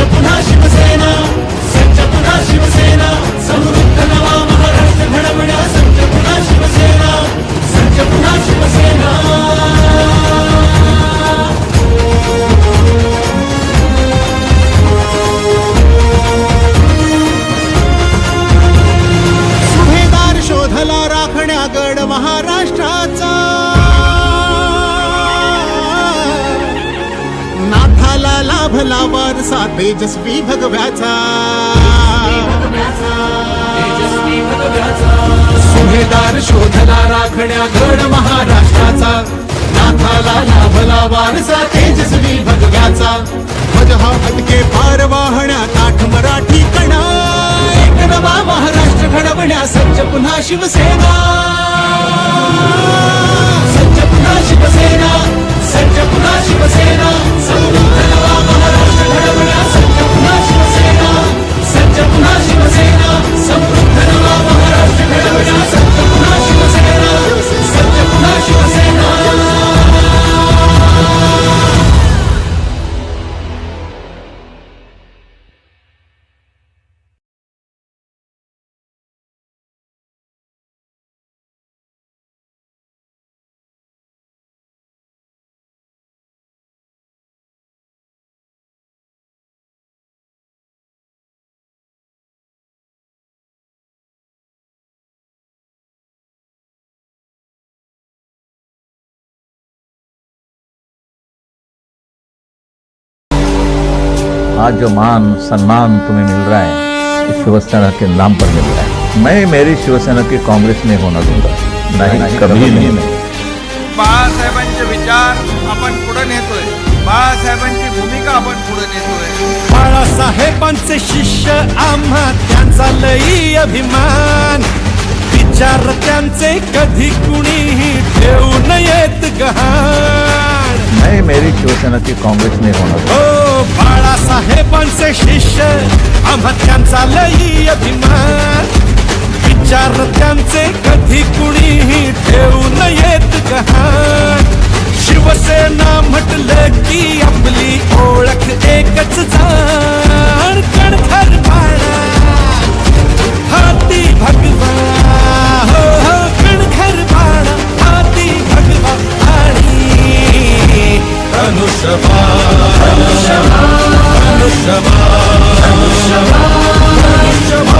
सज्ज पुन्हा शिवसेना सज्ज पुन्हा महाराष्ट्र घडवण्या सज्ज पुन्हा शिवसेना सज्ज पुन्हा शिवसेना सज्ज पुन्हा शिवसेना समृद्ध नवा महाराष्ट्र घडवण्या सज्ज पुन्हा शिवसेना सज्ज पुन्हा शिवसेना समृद्ध नवा महाराष्ट्र घडवण्या आज जो मान सम्मान तुम्हें मिल रहा है। इस शिवसेना के नाम पर मिल रहा है। मैं मेरी शिवसेना की कांग्रेस में होना दूँगा। नहीं कभी नहीं। बाळासाहेबांचे विचार आपण पुढे नेतोय। बाळासाहेबांची भूमिका आपण पुढे नेतोय। बाळासाहेबांचे शिष्य आम्हा त्यांचा लई अभिमान. विचार त्यांचे कधी कुणीही ठेवू नयेत गहाण. मैं मेरी शिवसेना की कांग्रेस में होना दूँगा। बाळासाहेबांचे शिष्य आम्हा त्यांचा लई अभिमान. विचार त्यांचे कधी कुणीही ठेवू नयेत गहाण. शिवसेना म्हटलं की आपली ओळख एकच जाण. कणखर बाळा हाती भगवा. हो हो कणखर أهل الشباب أهل الشباب أهل الشباب أهل الشباب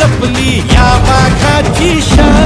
जपली या वाघाची शान.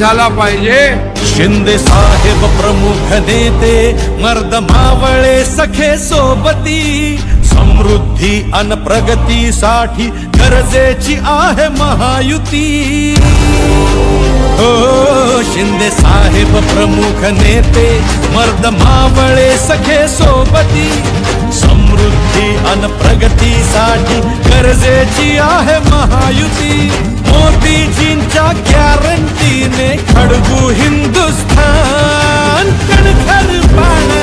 झाला पाहिजे. शिंदे साहेब प्रमुख नेते मर्द मावळे सखे सोबती समृद्धी अन प्रगतीसाठी गरजेची आहे महायुती. हो शिंदे साहेब प्रमुख नेते मर्द मावळे सखे सोबती समृद्धी अन प्रगतीसाठी गरजेची आहे महायुती. मोदीजींच्या गॅरंटीने खडगू हिंदुस्थान कणखर पाणा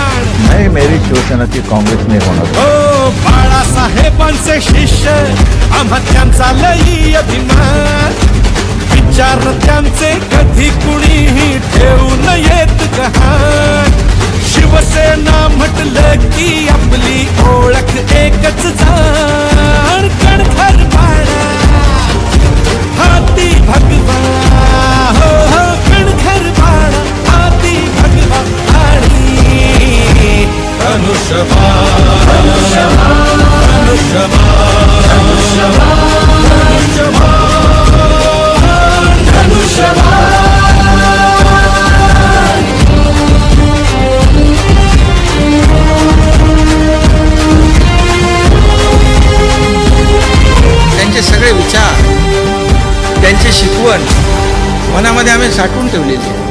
नाही मेरी शिवसेना की कांग्रेस होणार. हो बाळासाहेबांचे शिष्य आम्हा त्यांचा लई अभिमान. विचार त्यांचे कधी कुणीही ठेवू नयेत गहाण. शिवसेना म्हटलं की आपली ओळख एकच जाण. कणखर त्यांचे सगळे विचार त्यांची शिकवण मनामध्ये आम्ही साठवून ठेवलेली आहे.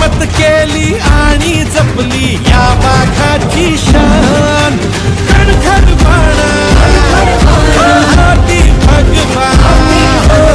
हिम्मत केली आणि जपली या वाघाची शान. कणखर बाणा. भगवा.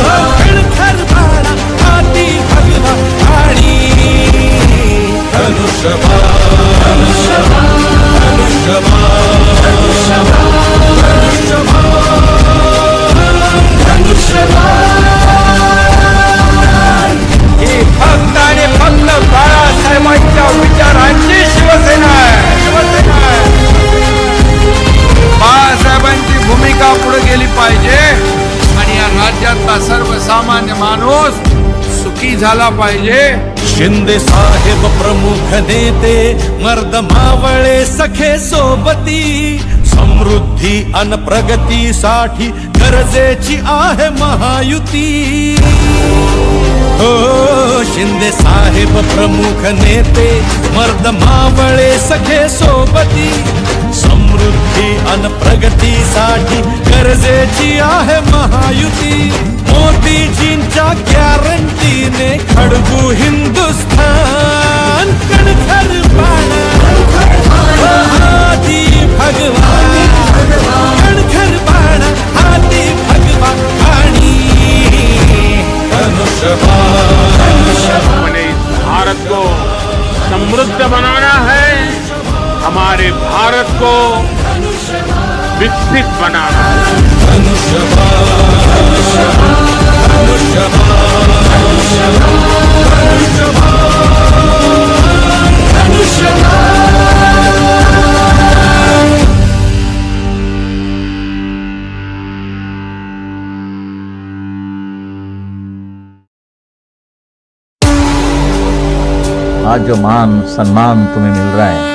पाहिजे. शिंदे साहेब प्रमुख नेते मर्द मावळे सखे सोबती समृद्धी अन प्रगतीसाठी गरजेची आहे महायुती. हो शिंदे साहेब प्रमुख नेते मर्द मावळे सखे सोबती समृद्धी अन प्रगतीसाठी गरजेची आहे महायुती। मोदीजींच्या गॅरंटीने खडगू हिंदुस्थान कणखर हाती भगवान। कणखर पाणा हाती भगवान आणि धनुष्यबाण भारत को समृद्ध बनाना है। हमारे भारत को विकसित बनाना। आज जो मान सम्मान तुम्हें मिल रहा है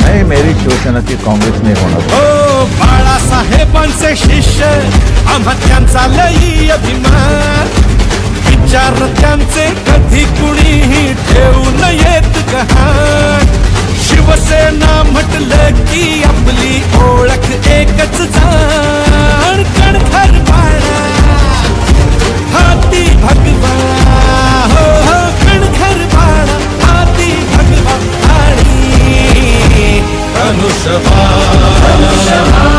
नाही मेरी शिवसेना की काँग्रेसने होणार. हो बाळासाहेबांचे शिष्य आम्हा त्यांचा लई अभिमान. विचार त्यांचे कधी कुणीही ठेवू नयेत गहाण. शिवसेना म्हटलं की आपली ओळख एकच जाण. कणखर बाळा हाती भगवा. हो हो कणखर बाळा हाती भगवा. धनुष्यबाण त्यांचे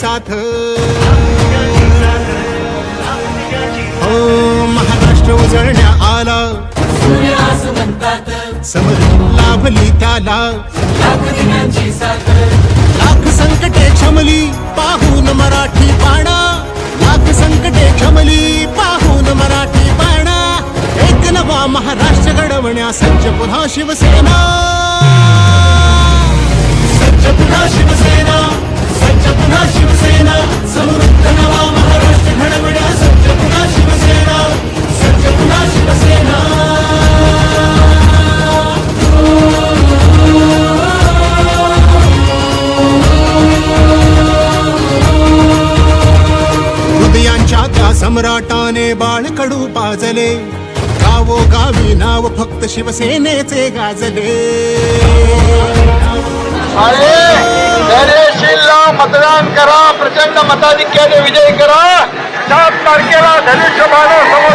साथ। हो महाराष्ट्र उजळण्या आला। समरीत लाभली त्याला। लाख संकटे क्षमली पाहून मराठी पाणा लाख संकटे क्षमली पाहून मराठी पाणा एक नवा महाराष्ट्र घडवण्या सज्ज पुन्हा शिवसेना। सज्ज पुन्हा शिवसेना। पुन्हा शिवसेना समृद्ध नवा महाराष्ट्र घडवण्या सज्ज पुन्हा शिवसेना सज्ज पुन्हा शिवसेना. हृदयांच्या त्या सम्राटाने बाळकडू पाजले. गावोगावी नाव फक्त शिवसेनेचे गाजले. मतदान करा प्रचंड मताधिक्याने विजय करा. सात तारखेला धनुष्य धनुष्यबाण समोर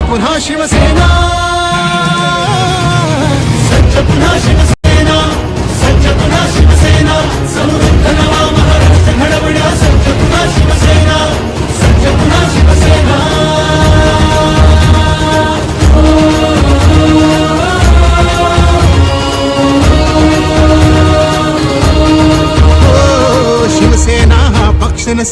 पुन्हा शिवसेना. सज्ज पुन्हा शिवसेना. सज्ज पुन्हा शिवसेना. समृद्ध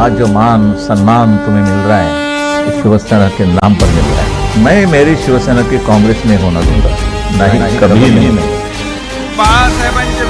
आज जो मान सम्मान तुम्हें मिल रहा है ये शिवसेना के नाम पर मिल रहा है। मैं मेरी शिवसेना के कांग्रेस में होना दूँगा नहीं कभी नहीं। बाळासाहेबांचे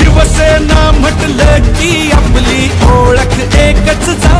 शिवसेना म्हटलं की आपली ओळख एकच जाण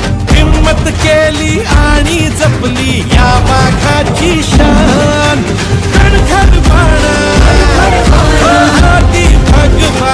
हिम्मत केली आणि जपली या वाघाची शान. कणखर बाणा हाती भगवा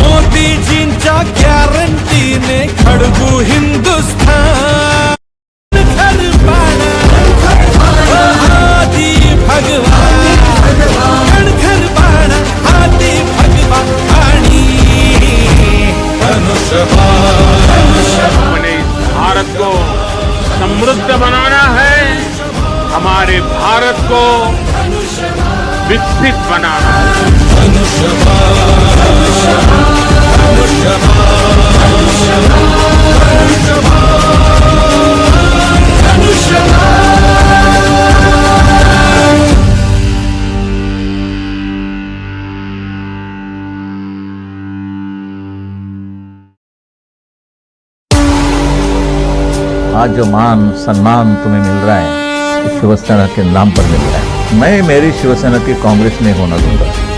मोदी जी का गारंटी ने खडबू हिंदुस्तान। घर पाडा आदि भगवान। घर पाडा आदि भगवान। आणि भारत को समृद्ध बनाना है। हमारे भारत को विकसित बनाना है। आज जो मान सम्मान तुम्हें मिल रहा है। शिवसेना के नाम पर मिल रहा है। मैं मेरी शिवसेना की कांग्रेस में होना दूँगा।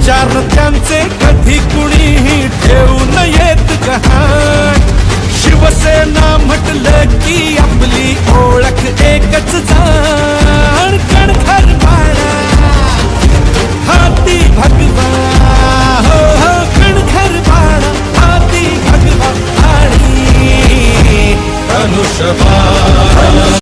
विचार त्यांचे कधी कुणीही ठेवू नयेत गहाण शिवसेना म्हटलं की आपली ओळख एकच जाण. कणखर बाळा हाती भगवा. हो हो कणखर बाळा हाती भगवा आणि धनुष्यबाण.